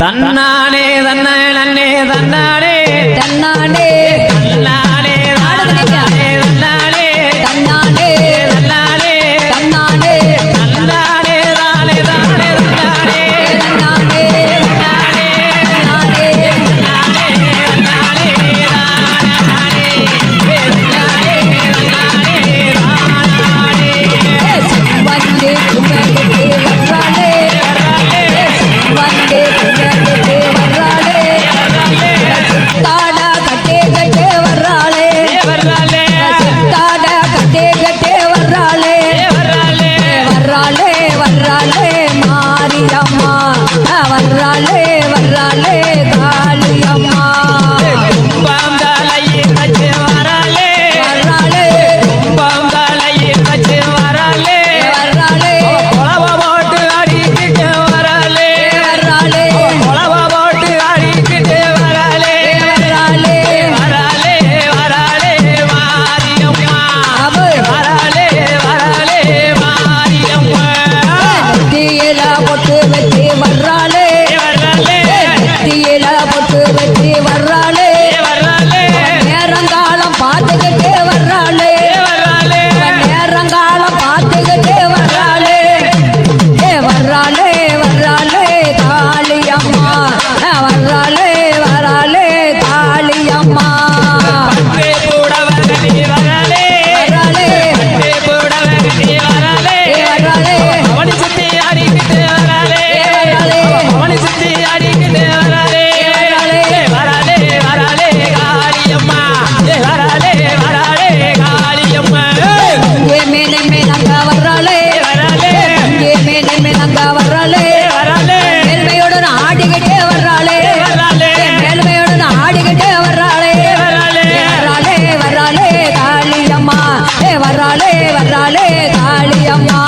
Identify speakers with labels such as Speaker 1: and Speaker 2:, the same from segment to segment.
Speaker 1: தன்னானே தன்னானே
Speaker 2: தன்னானே.
Speaker 1: தன்னானே. வராளி அம்மா.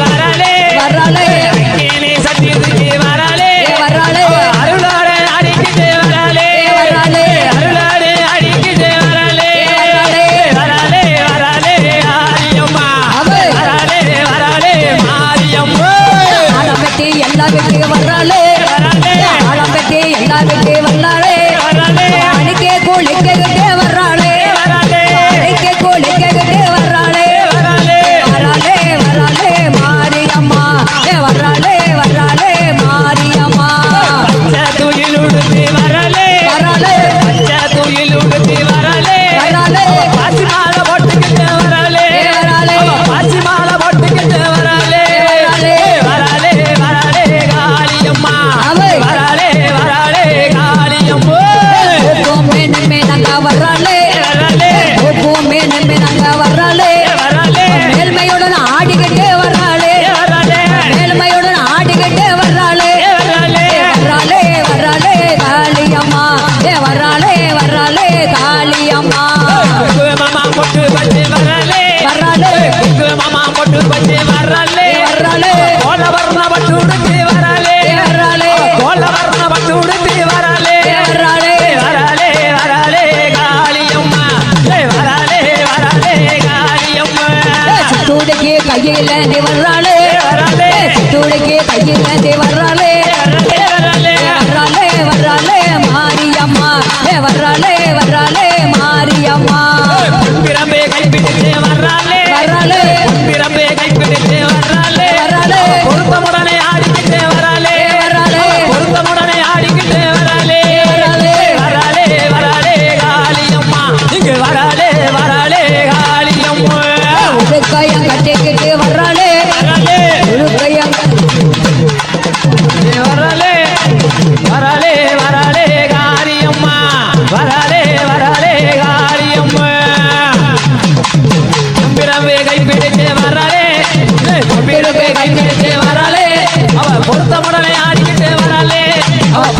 Speaker 1: வராளே. வராளே. வராளே. வராளே.
Speaker 2: வர்றாளே வர்றாளே ஆழம் கட்டி எல்லா வெட்டி வர்றாளே அடிக்க
Speaker 1: குளிக்க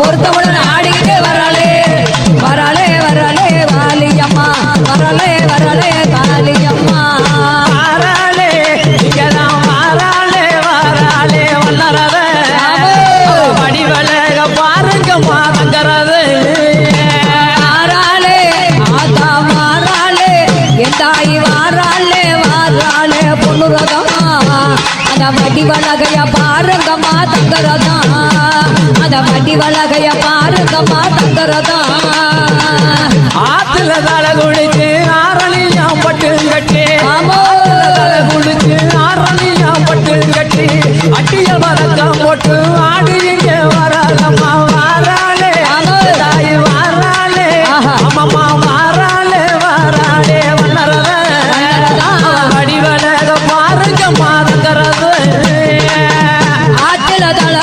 Speaker 2: பொறுத்தவுடன் ஆடிக்கிட்டே
Speaker 1: வராளே வராளே வராளே வாலியம்மா வராளே வராளே காளியம்மா வராளே
Speaker 2: இங்கதான்
Speaker 1: வராளே வராளே வல்லறத வடிவழக பாருங்கம்மா தங்கறது
Speaker 2: வராளே ஆத்தா வராளே என் தாய் வராளே வராளே பொண்ணு ரகமா அத வடிவ நகைய பாருங்கம்மா தங்கரதா. அத வடிவ நகைய பாருங்கம்மா தங்கரதா.
Speaker 1: ஆத்துல தலை குடிச்சு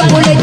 Speaker 2: Hola.